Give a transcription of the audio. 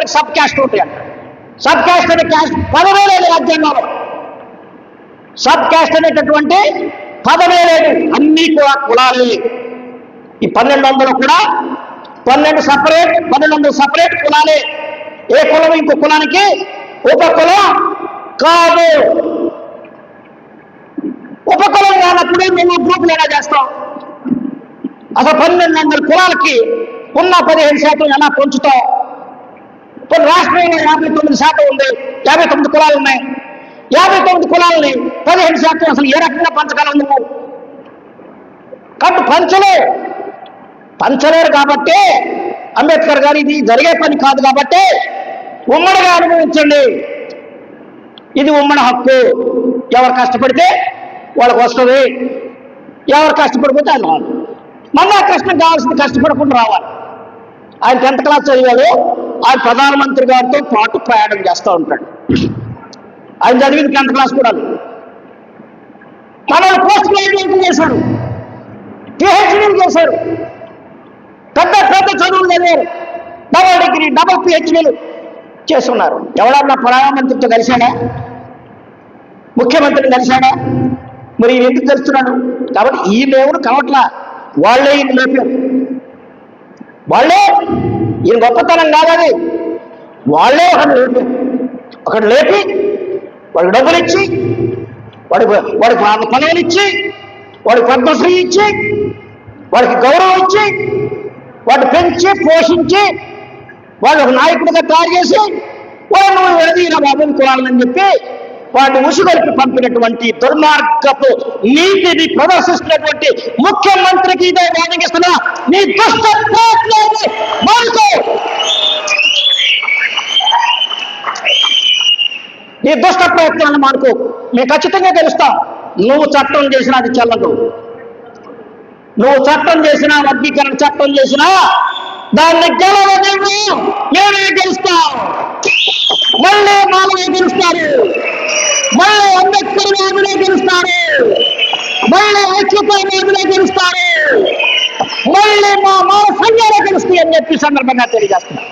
వారికి sub caste ఉంటాయి అంట. సబ్ క్యాస్ట్ అనే క్యాస్ట్ పదవే లేదు రాజ్యాంగంలో. సబ్ క్యాస్ట్ అనేటటువంటి పదవే లేదు. అన్నీ కూడా కులాలే. ఈ పన్నెండు వందలు కూడా పన్నెండు సపరేట్ పన్నెండు వందలు సపరేట్ కులాలే. ఏ కులం ఇంకో కులానికి? ఉప కులం కాదు. ఉపకులం కానప్పుడే మేము గ్రూపులు ఎలా చేస్తాం? అసలు పన్నెండు వందల కులాలకి ఉన్న పదిహేను శాతం ఎలా పెంచుతాం? కొన్ని రాష్ట్రంలో యాభై తొమ్మిది శాతం ఉంది యాభై తొమ్మిది కులాలు ఉన్నాయి. యాభై తొమ్మిది కులాలని పదిహేను శాతం అసలు ఏ రకంగా పంచగలవు నువ్వు కాబట్టి పంచలే. పంచలేరు కాబట్టి అంబేద్కర్ గారు ఇది జరిగే పని కాదు కాబట్టి ఉమ్మడిగా అనుభవించండి. ఇది ఉమ్మడి హక్కు. ఎవరు కష్టపడితే వాళ్ళకి వస్తుంది. ఎవరు కష్టపడిపోతే ఆయన రాదు. మళ్ళీ కష్టం కావాల్సింది కష్టపడకుండా రావాలి. ఆయన టెన్త్ క్లాస్ చదివాడు. ఆయన ప్రధానమంత్రి గారితో పాటు ప్రయాణం చేస్తూ ఉంటాడు. ఆయన చదివింది టెన్త్ క్లాస్ కూడా. తన పోస్ట్ గ్రాడ్యుయేషన్ చేశాడు. పిహెచ్డీలు చేశారు పెద్ద పెద్ద చదువులు చదివారు. డబల్ డిగ్రీ డబల్ పిహెచ్డీలు చేస్తున్నారు. ఎవడన్నా ప్రధానమంత్రితో కలిశాడా? ముఖ్యమంత్రిని కలిశాడా? మరి ఎందుకు తెలుస్తున్నాడు కాబట్టి ఈ లేవుడు కావట్లా. వాళ్ళే ఈయన లేపారు వాళ్ళే. ఈయన గొప్పతనం కాదది వాళ్ళే ఒకటి లేపి ఒకటి లేపి వాడికి డబ్బులు ఇచ్చి వాడికి వాడికి పనులు ఇచ్చి వాడికి పద్మశ్రీ ఇచ్చి వాడికి గౌరవం ఇచ్చి వాడు పెంచి పోషించి వాళ్ళు ఒక నాయకుడిగా తయారు చేసి వాళ్ళు నువ్వు విడదీన బాబుని కులాలని చెప్పి వాటి ఉసుగొలిపి పంపినటువంటి దుర్మార్గపు నీతిని ప్రదర్శిస్తున్నటువంటి ముఖ్యమంత్రికి ఇదే వాదగిస్తున్నా నీ దుష్ట ప్రయత్నాన్ని మానుకో. నీ దుష్ట ప్రయత్నాలను మానుకో. మేము ఖచ్చితంగా గెలుస్తాం. నువ్వు చట్టం చేసినా అది చెల్లదు. నువ్వు చట్టం చేసినా వర్గీకరణ చట్టం చేసినా దాన్ని గెలవదేమో మేమే గెలుస్తాం. మళ్ళీ మాలవే గెలుస్తారు. అంబేద్కర్ నామినే గెలుస్తారు మళ్ళీ ఐక్యత నామినే గెలుస్తారు మళ్ళీ మా మాల సంఘాలే గెలుస్తాయి అని చెప్పి సందర్భంగా తెలియజేస్తున్నారు